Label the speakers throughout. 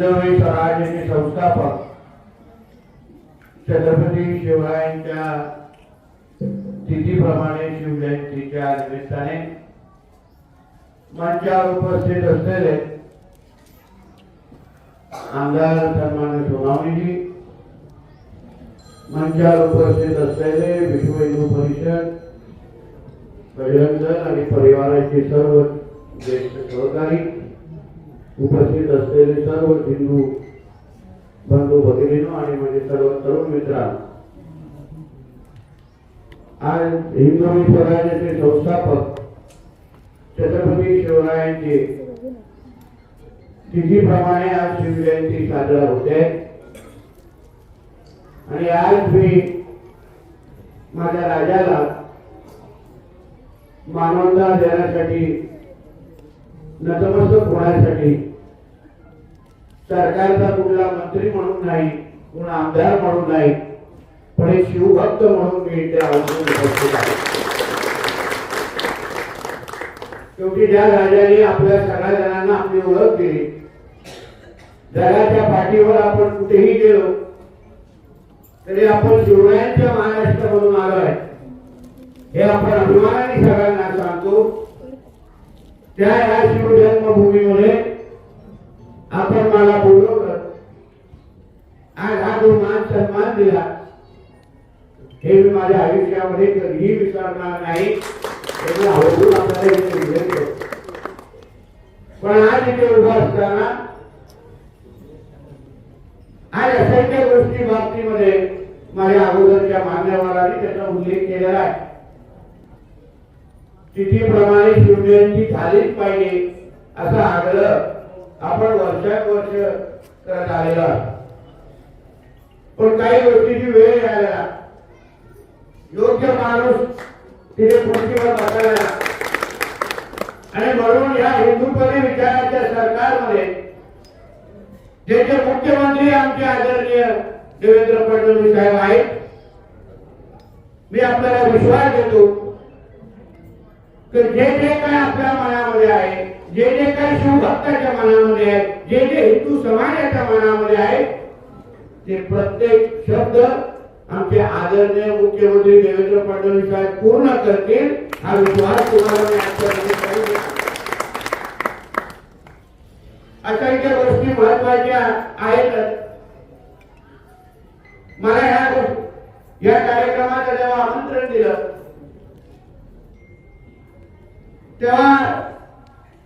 Speaker 1: हिंदवी स्वराज्याचे संस्थापक छत्रपती शिवरायांच्या तिथीप्रमाणे शिवजयंतीच्या निमित्ताने मंचावर उपस्थित असलेले आमदार सन्मान्य सोनावणीजी मंचावर उपस्थित असलेले विश्व हिंदू परिषद बजरंग आणि परिवाराचे सर्व ज्येष्ठ सहकारी उपस्थित असलेले सर्व हिंदू बंधू भगिनीनो आणि माझे सर्व तरुण मित्रांनो आज हिंदू स्वराज्याचे संस्थापक छत्रपती शिवरायांचे तिथीप्रमाणे आज शिवजयंती साजरा होते. आणि आज मी माझ्या राजाला मानवता देण्यासाठी नतमस्तक होण्यासाठी सरकारचा कुठला मंत्री म्हणून नाही कुणा आमदार म्हणून नाही पण हे शिवभक्त म्हणून मी इथे आवर्जून उपस्थित आहे. शेवटी ज्या राजाने आपल्या सगळ्या जणांना आपली ओळख दिली. जगाच्या पाठीवर आपण कुठेही गेलो तरी आपण शिवरायांच्या महाराष्ट्रामधून आलो आहे. हे आपण अभिमानाने सगळ्यांना सांगतो. त्या या शिवजन्मभूमीमध्ये आपण मला बोलवलं आज हा जो मान सन्मान दिला. हे मी माझ्या आयुष्यामध्ये कधीही विसरणार नाही. त्याचं आपल्याला इथे पण आज इथे उभा असताना आज असंख्य गोष्टी बाबतीमध्ये माझ्या अगोदरच्या मान्यवरांनी त्याचा उल्लेख केलेला आहे. तिथीप्रमाणे शिवजयंती झालीच पाहिजे असा आग्रह आपण वर्षानुवर्ष करत आलेलो आहे पण काही गोष्टीची वेळ यायला योग्य माणूस तिथे पृथ्वीवर बसायला आणि म्हणून या हिंदुपरी विचाराच्या सरकारमध्ये जे जे मुख्यमंत्री आमचे आदरणीय देवेंद्र फडणवीस साहेब आहेत मी आपल्याला विश्वास देतो की जे जे काय आपल्या मनामध्ये आहे जे जे काही शिवभक्ताच्या मनामध्ये आहे जे जे हिंदू समाजाच्या मनामध्ये आहे ते प्रत्येक शब्द आमचे आदरणीय मुख्यमंत्री देवेंद्र फडणवीस साहेब पूर्ण करतील हा विश्वास तुम्हाला मी आजच्या निमित्ताने असंख्य गोष्टी महत्त्वाच्या आहेत. मला ह्या गोष्टी- या कार्यक्रमाचं जेव्हा आमंत्रण दिलं तेव्हा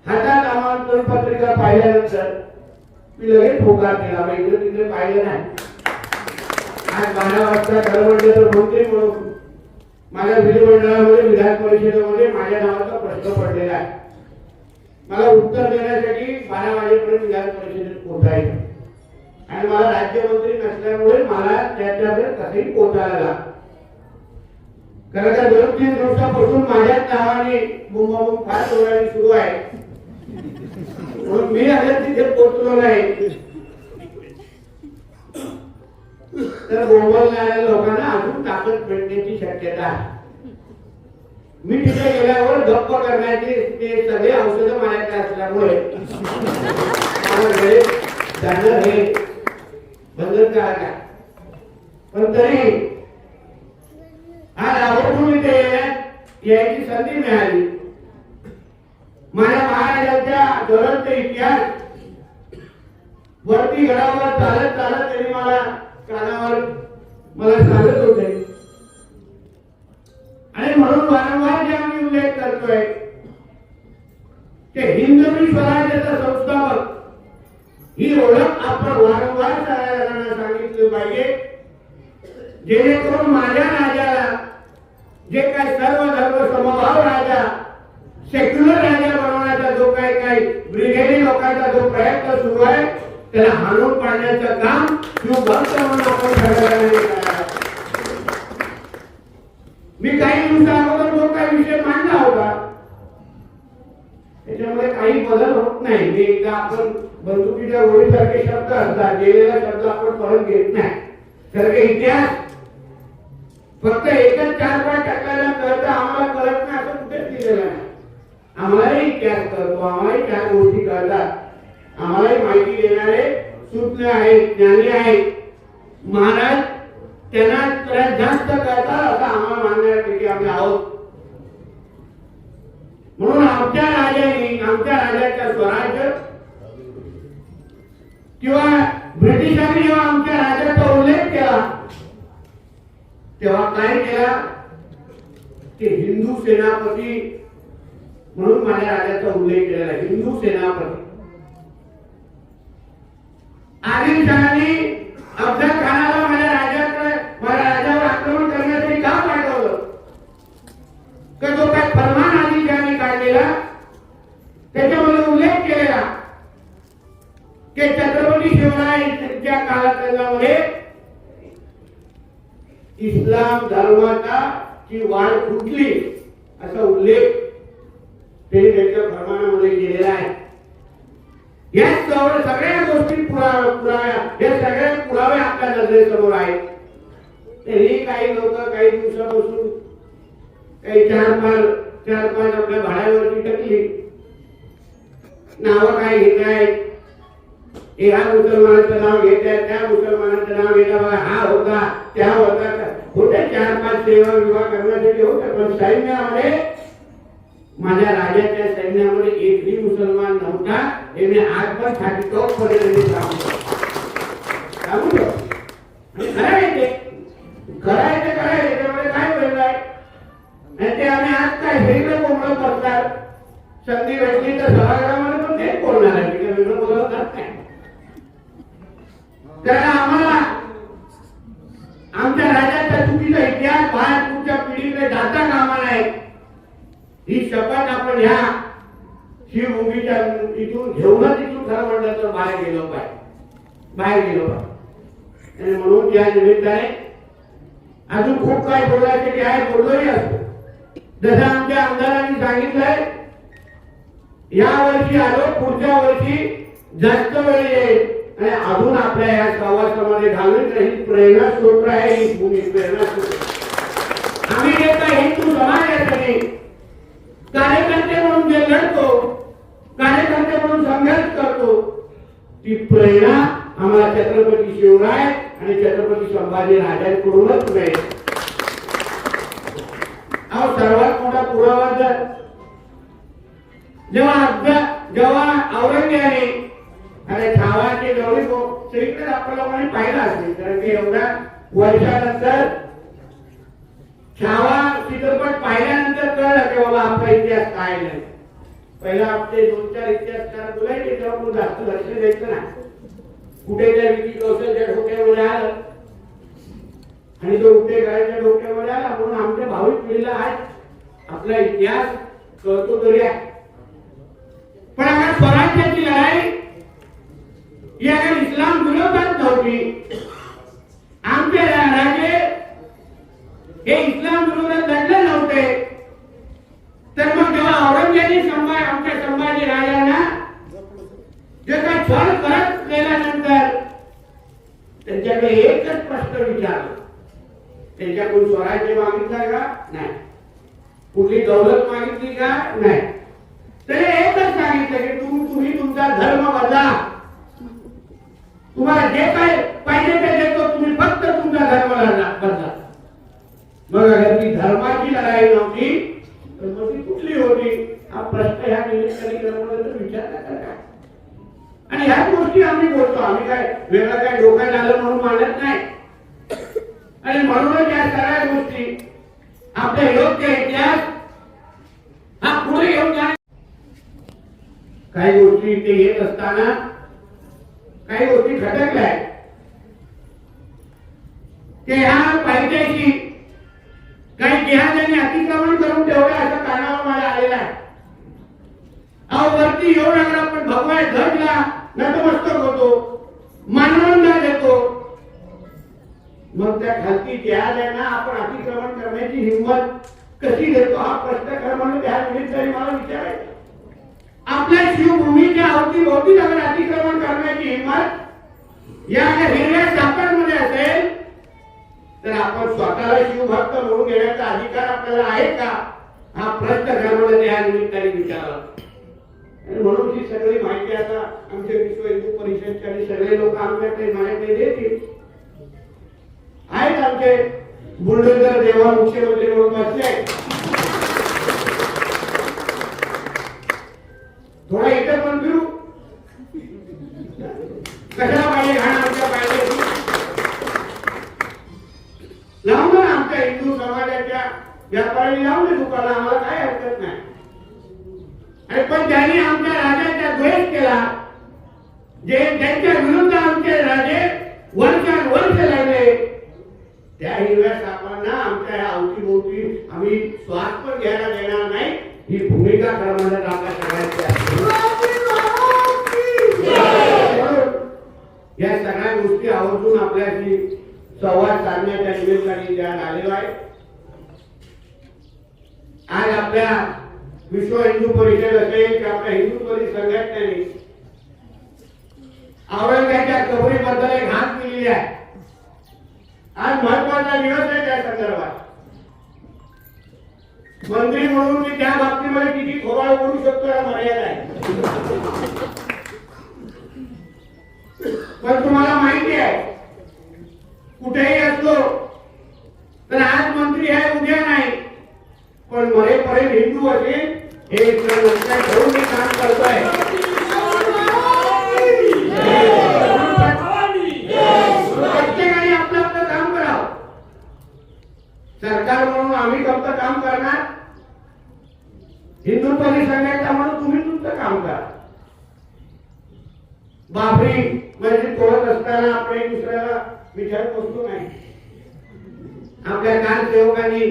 Speaker 1: हातात आमंत्रण पत्रिका पाहिल्यानंतर मी लगेच होकार केला मग इकडे तिकडे पाहिलं नाही. आज बारा वाजता ठरवलं तर मंत्री म्हणून माझ्या विधिमंडळामध्ये विधान परिषदेमध्ये माझ्या नावाचा प्रश्न पडलेला आहे. मला उत्तर देण्यासाठी बारा वाजेपर्यंत विधान परिषदेत पोहोचायचं. आणि मला राज्यमंत्री नसल्यामुळे मला त्याच्याकडे कसंही पोहोचायला लागलं खरं तर दोन तीन दिवसापासून माझ्याच नावाने मुंबई फार सुरू आहे. म्हणून मी अजून तिथे पोहोचलो नाही. तर बोंबलणाऱ्या लोकांना अजून ताकद भेटण्याची शक्यता आहे. मी तिथे गेल्यावर गप्प करण्याचे ते सगळे औषधं माझ्याकडे असल्यामुळे मला वेळेत जाणं हे बंधनकारक आहे पण तरी हा राहुल इथे यायची संधी मिळाली. माझ्या महाराजांच्या ज्वलंत इतिहास वरती घरावर चालत चालत त्यांनी मला कानावर मला सांगत होते. आणि म्हणून वारंवार जे आम्ही उल्लेख करतोय ते हिंदवी स्वराज्याचा संस्थापक ही ओळख आपण वारंवार सगळ्या सांगितली पाहिजे. जेणेकरून माझ्या राजाला जे काय सर्व धर्म समभाव राजा सेक्युलर राज्य बनवण्याचा जो काय काही ब्रिगेडी लोकांचा जो प्रयत्न सुरू आहे त्याला हाणून पाडण्याचं काम शिवभक्त म्हणून आपण करायला मी काही दिवसा अगोदर जो काही विषय मांडला होता त्याच्यामध्ये काही बदल होत नाही. मी एकदा आपण बंदुकीच्या ओळीसारखे शब्द असतात गेलेला शब्द आपण परत घेत नाही. सारखे इतिहास फक्त एकच चार पाच टक्क्याला कळतं आम्हाला कळत नाही असं कुठेच दिलेलं नाही. आम्हालाही त्याग करतो आम्हालाही त्या गोष्टी कळतात आम्हालाही माहिती देणारे सुज्ञ आहेत ज्ञानी आहेत. महाराज त्यांना त्रास जास्त करतात असं आम्हाला मानण्यापैकी आम्ही आहोत. म्हणून आमच्या राजाने आमच्या राजाच्या स्वराज्य किंवा ब्रिटिशांनी जेव्हा आमच्या राजाचा उल्लेख केला तेव्हा काय केला? ते हिंदू सेनापती म्हणून माझ्या राजाचा उल्लेख केलेला हिंदू सेनापती आदिलशहाने अफजल खानाला माझ्या राजाकडे माझ्या राजावर आक्रमण करण्यासाठी का पाठवलं? का जो काय फरमान आदिलशहाने काढलेला? त्याच्यामध्ये उल्लेख केलेला की छत्रपती शिवरायांच्या कालखंडामध्ये इस्लाम धर्माचा ची वाढ फुटली असा उल्लेख त्यांनी त्यांच्या फरमानामध्ये केलेला आहे. या जवळ सगळ्या गोष्टी पुराव्या पुराव्या या सगळ्या पुरावे आपल्या नजरेसमोर आहेत. तरी काही लोक काही दिवसापासून काही चार पाच चार पाच आपल्या भाड्यावरती टाकली. नावं काय घेत आहेत? ह्या मुसलमानाचं नाव घेत घेतात त्या मुसलमानाचं नाव घेता बघा हा होता त्या होता. होत्या चार पाच सेवा विवाह करण्यासाठी होत्या पण साईन्यामध्ये माझ्या राजाच्या सैन्यामध्ये एकही मुसलमान नव्हता हे मी आज पण छाती टोक पर्यंत सांगतो सांगतो आणि खरं काय वेगळं आहे? ते आम्ही आज काय वेगळं कोंबडं करतात संधी भेटली तर सभागृहामध्ये पण तेच बोलणार आहे. तिकडे वेगळं बोलत नाही. कारण आम्हाला आमच्या राजाचा चुकीचा इतिहास बाहेर पुढच्या पिढीकडे जाता कामा नाही ही शपथ आपण ह्या शिवभूमीच्या इथून घेऊनच इथून खरं म्हटलं तर बाहेर गेलो पाहिजे. बाहेर गेलो पाहिजे. आणि म्हणून या निमित्ताने अजून खूप काही बोलायचे आहे बोललोही असतो. जसं आमच्या आमदारांनी सांगितलंय या वर्षी आलो पुढच्या वर्षी जास्त वेळ येईल. आणि अजून आपल्या या प्रवासामध्ये घालून ही प्रेरणा स्रोत आहे ही भूमी प्रेरणा स्रोत. आम्ही जे काही हिंदू समाज आहे कार्यकर्ते म्हणून जे लढतो कार्यकर्ते म्हणून संघर्ष करतो ती प्रेरणा आम्हाला छत्रपती शिवराय आणि छत्रपती संभाजी राजांकडूनच मिळेल. अहो सर्वात मोठा पुरावा जर जेव्हा अभ्या जेव्हा औरंगजेबाने अरे छावाचे गौरी सगळीकडे आपल्याला पाहिला पाहिलं असेल कारण की एवढ्या वर्षानंतर छावा चित्रपट पाहिल्यानंतर कळलं की बाबा आपला इतिहास काय नाही. पहिला आपले दोन चार इतिहासकार तुला तेव्हा आपण जास्त लक्ष द्यायचं ना कुठे त्या विकी कौशलच्या डोक्यावर आलं? आणि तो उठे गायच्या डोक्यामध्ये आला म्हणून आमच्या भाविक पिढीला आज आपला इतिहास कळतो तरी आहे. पण आता स्वराज्याची लढाई ही अगर इस्लाम विरोधात नव्हती आमचे रा- राजे हे इस्लाम विरोधात लढले नव्हते तर मग जेव्हा औरंगजेबाने संभा आमच्या संभाजी राजांना जे काही छळ करत गेल्यानंतर त्यांच्याकडे एकच प्रश्न विचारला त्यांच्याकडून स्वराज्य मागितलं का नाही मी दौलत मागितली का? नाही. त्याने एकच सांगितलं की तुम्ही तुम्ही तुमचा धर्म बदला. तुम्हाला जे काय पाहिजे ते देतो तुम्ही फक्त तुमचा धर्म बदला. मग अगर ती धर्माची लढाई नव्हती तर मग ती कुठली होती? हा प्रश्न ह्या निमित्ताने क्रमांक विचार नका का आणि ह्याच गोष्टी आम्ही बोलतो. आम्ही काय वेगळं काय डोक्यात आलं म्हणून मानत नाही. आणि म्हणूनच या सगळ्या गोष्टी आपल्या योग्य इतिहास हा पुढे घेऊन जाण्या काही गोष्टी इथे येत असताना काही गोष्टी खटकल्या ते ह्या पाहिजेची काही जिहाजांनी अतिक्रमण करून ठेवलं असं कानावर मला आलेला आहे. अहो वरती येऊ लागला आपण भगवान ध्वजला नतमस्तक होतो मानवंदा देतो. मग त्या खालती जिहाजांना आपण अतिक्रमण करण्याची हिंमत कशी देतो हा प्रश्न खरं म्हणून त्या निमित्ताने मला विचारायचं. आपल्या शिवभूमीच्या अवतीभोवती नगर अतिक्रमण करण्याची हिंमत या हिरव्या सापडमध्ये असेल तर आपण स्वतःला शिवभक्त म्हणून घेण्याचा अधिकार आपल्याला आहे का? हा प्रश्न खरं म्हणून या निमित्ताने विचारला. म्हणून ही सगळी माहिती आता आमच्या विश्व हिंदू परिषदच्या आणि सगळे लोक आमच्याकडे माहिती देतील. आहेत आमचे बुलडोजर देवा मुख्यमंत्री म्हणून बसले थोडा इथं पण फिरू. कशाला पाहिजे घाण आमच्या पाहिजे लावून ना आमच्या हिंदू समाजाच्या व्यापाऱ्यांनी लावले दुकाना आम्हाला काय हरकत नाही. आणि पण त्यांनी आमच्या राजा द्वेष केला जे ज्यांच्या विरुद्ध आमचे राजे वर्षान वर्ष लढले त्या हिरव्या सापांना आमच्या या अवतीभोवती आम्ही श्वास पण घ्यायला देणार नाही. ही भूमिका करण्यात आपल्या सगळ्यांची आहे. या सगळ्या गोष्टी आवर्जून आपल्याशी संवाद साधण्याच्या निमित्ताने ज्या आलेलो आहे. आज आपल्या विश्व हिंदू परिषद असेल किंवा आपल्या हिंदुत्वरी संघटनेने औरंगाच्या कबरीबद्दल एक हात केलेली आहे. आज महत्त्वाचा दिवस आहे त्या संदर्भात. मंत्री म्हणून मी त्या बाबतीमध्ये किती थोबाड करू शकतो या मर्यादा आहे. पण तुम्हाला आपल्या कान सेवकांनी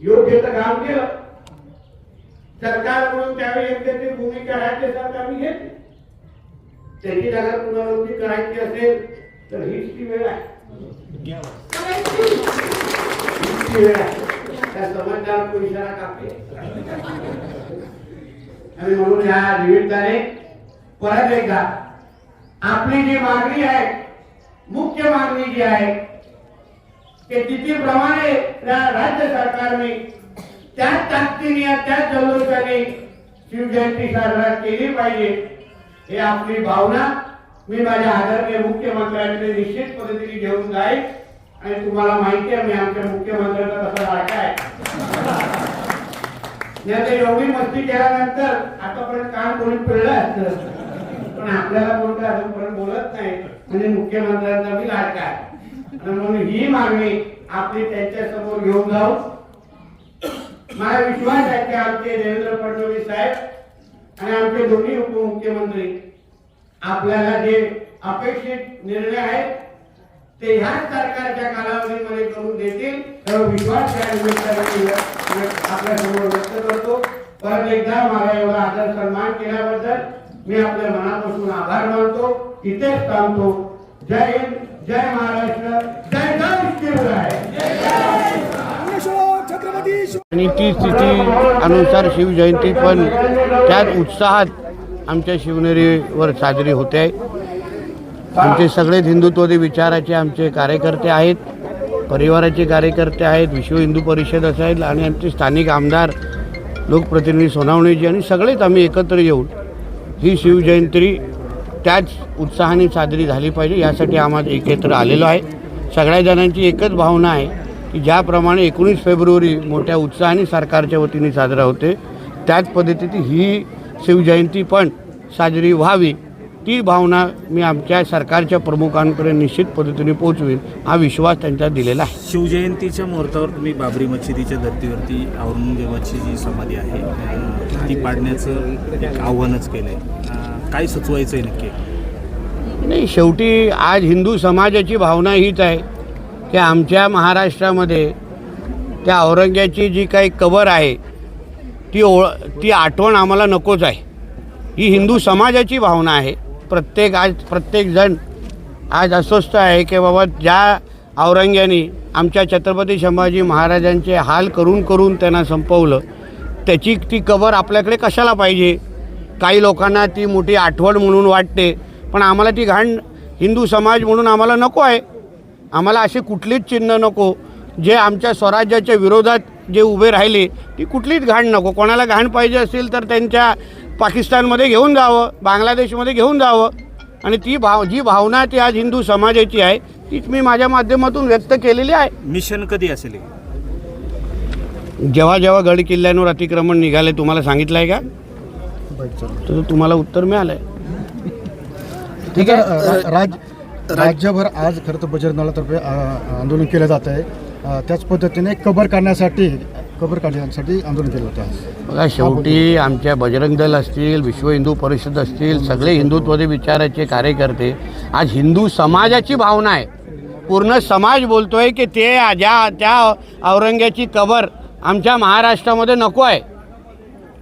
Speaker 1: योग्य तर काम केलं सरकार म्हणून त्यावेळी योग्य भूमिका राज्य सरकारने घेतली. त्याची जागा पुनरावृत्ती करायची असेल, तर हीच ती वेळ आहे. तो परत एकदा आपली जी मागणी आहे, मुख्य मागणी जी आहे की तिथीप्रमाणे त्या राज्य सरकारने त्याच ताकदीने त्याच जल्लोषाने शिवजयंती साजरा केली पाहिजे. हे आपली भावना मी माझ्या आदरणीय मुख्यमंत्र्यांकडे निश्चित पद्धतीने घेऊन जाईल. आणि तुम्हाला माहिती आहे मी आमच्या मुख्यमंत्र्यांचा कसा लाडका आहे. नाही एवढी मस्ती केल्यानंतर आतापर्यंत काम कोणी पिळलं असतं. पण आपल्याला कोणतं अजूनपर्यंत बोलत नाही. म्हणजे मुख्यमंत्र्यांचा मी लाडका आहे. म्हणून ही मागणी आपली त्यांच्यासमोर घेऊन जाऊ. मला विश्वास आहे की आमचे देवेंद्र फडणवीस साहेब आणि आमचे दोन्ही उपमुख्यमंत्री आपल्याला जे अपेक्षित निर्णय आहेत ते ह्याच सरकारच्या कालावधीमध्ये करून देतील तर विश्वास या निमित्ताने आपल्यासमोर व्यक्त करतो. परत एकदा मला एवढा आदर सन्मान केल्याबद्दल मी आपल्या मनापासून आभार मानतो. इथेच थांबतो. जय हिंद. जय महाराष्ट्र जय
Speaker 2: छत्रपती
Speaker 3: आणि ती स्थिती अनुसार शिवजयंती पण त्याच उत्साहात आमच्या शिवनेरीवर साजरी होते. आहे आमचे सगळेच हिंदुत्ववादी विचाराचे आमचे कार्यकर्ते आहेत परिवाराचे कार्यकर्ते आहेत विश्व हिंदू परिषद असेल आणि आमचे स्थानिक आमदार लोकप्रतिनिधी सोनावणेजी आणि सगळेच आम्ही एकत्र येऊन ही शिवजयंती त्याच उत्साहाने साजरी झाली पाहिजे यासाठी आम्हाला एकत्र आलेलो आहे. सगळ्या जणांची एकच भावना आहे की ज्याप्रमाणे एकोणीस फेब्रुवारी मोठ्या उत्साहाने सरकारच्या वतीने साजरा होते त्याच पद्धतीने ही शिवजयंती पण साजरी व्हावी. ती भावना मी आमच्या सरकारच्या प्रमुखांकडे निश्चित पद्धतीने पोहोचवेन हा विश्वास त्यांचा दिलेला आहे.
Speaker 4: शिवजयंतीच्या मुहूर्तावर तुम्ही बाबरी मशिदीच्या धर्तीवरती औरंगजेबाची जी समाधी आहे ती पाडण्याचं एक आव्हानच केलं आहे काय सुचवायचं आहे नक्की?
Speaker 3: नाही शेवटी आज हिंदू समाजाची भावना हीच आहे की आमच्या महाराष्ट्रामध्ये त्या औरंग्याची जी काही कबर आहे ती ओळ ती आठवण आम्हाला नकोच आहे. ही हिंदू समाजाची भावना आहे. प्रत्येक आज प्रत्येकजण आज अस्वस्थ आहे की बाबा ज्या औरंग्याने आमच्या छत्रपती संभाजी महाराजांचे हाल करून करून त्यांना संपवलं त्याची ती कबर आपल्याकडे कशाला पाहिजे? काही लोकांना ती मोठी आठवण म्हणून वाटते. पण आम्हाला ती घाण हिंदू समाज म्हणून आम्हाला नको आहे. आम्हाला असे कुठलीच चिन्ह नको. जे आमच्या स्वराज्याच्या विरोधात जे उभे राहिले ती कुठलीच घाण नको. कोणाला घाण पाहिजे असेल तर त्यांच्या
Speaker 1: पाकिस्तानमध्ये घेऊन जावं बांगलादेशमध्ये घेऊन जावं. आणि ती भाव जी भावना ती आज हिंदू समाजाची आहे तीच मी माझ्या माध्यमातून व्यक्त केलेली आहे.
Speaker 4: मिशन कधी असेल?
Speaker 1: जेव्हा जेव्हा गड किल्ल्यांवर अतिक्रमण निघाले तुम्हाला सांगितलं आहे का? तर तुम्हाला उत्तर मिळालं आहे
Speaker 2: ठीक आहे राज राज्यभर आज खरं तर बजरंग दलातर्फे अ, आंदोलन केलं जात आहे. त्याच पद्धतीने कबर काढण्यासाठी कबर काढण्यासाठी आंदोलन केलं होतं.
Speaker 1: बघा शेवटी आमच्या बजरंग दल असतील विश्व हिंदू परिषद असतील सगळे हिंदुत्ववादी विचाराचे कार्यकर्ते आज हिंदू समाजाची भावना आहे. पूर्ण समाज बोलतोय की ते ज्या त्या औरंग्याची कबर आमच्या महाराष्ट्रामध्ये नको आहे.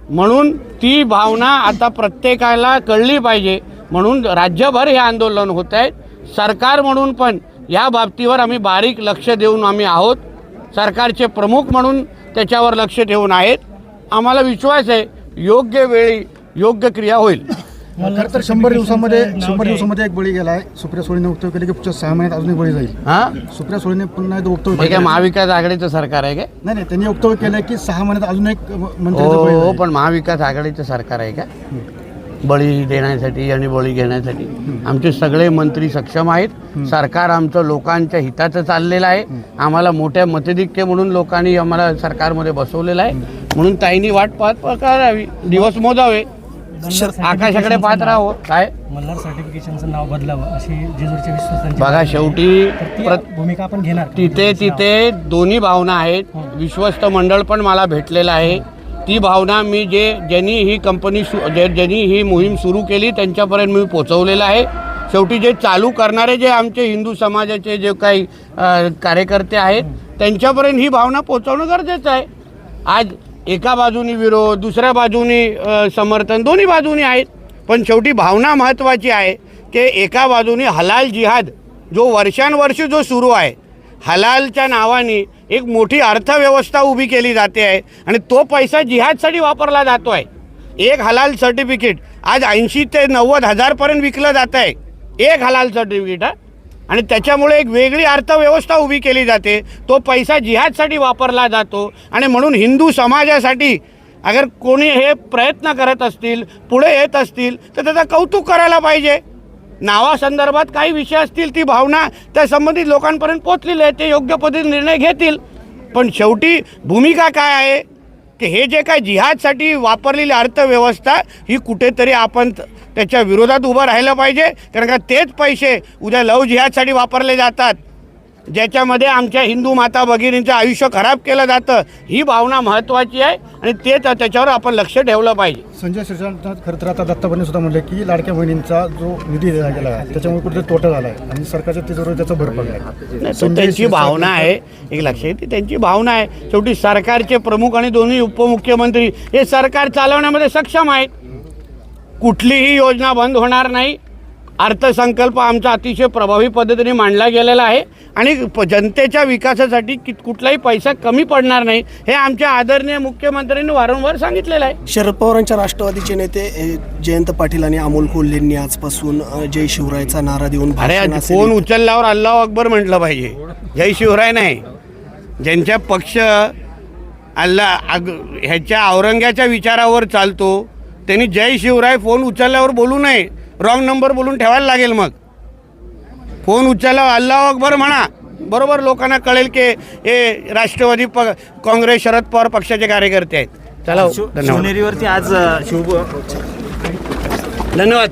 Speaker 1: म्हणून ती भावना आता प्रत्येकाला कळली पाहिजे. म्हणून राज्यभर हे आंदोलन होत आहे. सरकार म्हणून पण या बाबतीवर आम्ही बारीक लक्ष देऊन आम्ही आहोत. सरकारचे प्रमुख म्हणून त्याच्यावर लक्ष ठेवून आहेत. आम्हाला विश्वास आहे योग्य वेळी योग्य क्रिया होईल.
Speaker 2: खरं तर शंभर दिवसामध्ये शंभर दिवसामध्ये एक बळी गेला आहे सुप्रिया सुळेने वक्तव्य केले की पुढच्या सहा महिन्यात अजून एक बळी जाईल.
Speaker 1: हां?
Speaker 2: सुप्रिया सुळेने पुन्हा एकदा वक्तव्य
Speaker 1: हे काय
Speaker 2: केलं
Speaker 1: महाविकास आघाडीचं सरकार आहे काय?
Speaker 2: नाही नाही त्यांनी वक्तव्य केलं की सहा महिन्यात अजून एक मंत्री
Speaker 1: हो पण महाविकास आघाडीचं सरकार आहे का? बळी देण्यासाठी आणि बळी घेण्यासाठी. आमचे सगळे मंत्री सक्षम आहेत. सरकार आमचं लोकांच्या हिताचं चाललेलं आहे. आम्हाला मोठ्या मतधिक्य म्हणून लोकांनी आम्हाला सरकारमध्ये बसवलेलं आहे. म्हणून ताईंनी वाट पाहत करावी. दिवस मोजावे. आकाशाकडे पाहत राहावं. काय?
Speaker 5: मल्हार सर्टिफिकेशनचं नाव बदलावं अशी जेजूरच्या विश्वासांची
Speaker 1: बघा शेवटी
Speaker 5: ती
Speaker 1: प्रत
Speaker 5: भूमिका आपण घेणार का?
Speaker 1: तिथे तिथे दोन्ही भावना आहेत. विश्वस्त मंडळ पण मला भेटलेलं आहे. ती भावना मी जे ज्यांनी ही कंपनी सु जे ज्यांनी ही मोहीम सुरू केली त्यांच्यापर्यंत मी पोचवलेलं आहे. शेवटी जे चालू करणारे जे आमचे हिंदू समाजाचे जे काही अ, कार्यकर्ते आहेत त्यांच्यापर्यंत ही भावना पोचवणं गरजेचं आहे. आज एका बाजूनी विरोध दुसऱ्या बाजूनी समर्थन दोन्ही बाजूनी आहेत. पण शेवटी भावना महत्त्वाची आहे की एका बाजूनी हलाल जिहाद जो वर्षानुवर्ष जो सुरू आहे हलालच्या नावाने एक मोठी अर्थव्यवस्था उभी केली जाते आहे आणि तो पैसा जिहादसाठी वापरला जातो आहे. एक हलाल सर्टिफिकेट आज ऐंशी ते नव्वद हजारपर्यंत विकलं जात आहे. एक हलाल सर्टिफिकेट हा. आणि त्याच्यामुळे एक वेगळी अर्थव्यवस्था उभी केली जाते. तो पैसा जिहादसाठी वापरला जातो आणि म्हणून हिंदू समाजासाठी अगर कोणी हे प्रयत्न करत असतील पुढे येत असतील तर त्याचं कौतुक करायला पाहिजे. नावासंदर्भात काही विषय असतील ती भावना त्या संबंधित लोकांपर्यंत पोचलेली आहे ते योग्य पद्धतीने निर्णय घेतील. पण शेवटी भूमिका काय आहे? की हे जे काय जिहादसाठी वापरलेली अर्थव्यवस्था ही कुठेतरी आपण त्याच्या विरोधात उभं राहिलं पाहिजे. कारण का तेच पैसे उद्या लव जिहादसाठी वापरले जातात. ज्याच्यामध्ये आमच्या हिंदू माता भगिनींचं आयुष्य खराब केलं जातं ही भावना महत्त्वाची आहे आणि ते त्याच्यावर आपण लक्ष ठेवलं पाहिजे.
Speaker 2: संजय शिरसाट खरं तर आता दत्ताबाईंनी सुद्धा म्हणले की लाडक्या बहिणींचा जो निधी दिला गेला आहे त्याच्यामुळे कुठेतरी तोटा झाला आहे आणि सरकारच्या तिजोरीवर त्याचा भर पडला आहे.
Speaker 1: त्यांची भावना आहे. एक लक्षात येते त्यांची भावना आहे. शेवटी सरकारचे प्रमुख आणि दोन्ही उपमुख्यमंत्री हे सरकार चालवण्यामध्ये सक्षम आहेत. कुठलीही योजना बंद होणार नाही. अर्थसंकल्प आमचा अतिशय प्रभावी पद्धतीने मांडला गेलेला आहे. आणि प- जनतेच्या विकासासाठी कि कुठलाही पैसा कमी पडणार नाही हे आमच्या आदरणीय मुख्यमंत्र्यांनी वारंवार सांगितलेलं आहे.
Speaker 6: शरद पवारांच्या राष्ट्रवादीचे नेते जयंत पाटील आणि अमोल कोल्हेंनी आजपासून जय शिवरायचा नारा देऊन
Speaker 1: फोन उचलल्यावर अल्लाह अकबर म्हटलं पाहिजे. जय शिवराय नाही. ज्यांच्या पक्ष अल्ला अग ह्याच्या औरंग्याच्या विचारावर चालतो त्यांनी जय शिवराय फोन उचलल्यावर बोलू नये. रॉंग नंबर बोलून ठेवायला लागेल मग. फोन उचलल्यावर अल्लाह अकबर म्हणा. बरोबर लोकांना कळेल की हे राष्ट्रवादी प काँग्रेस शरद पवार पक्षाचे कार्यकर्ते आहेत. चला धन्यवाद.
Speaker 4: आज
Speaker 1: धन्यवाद.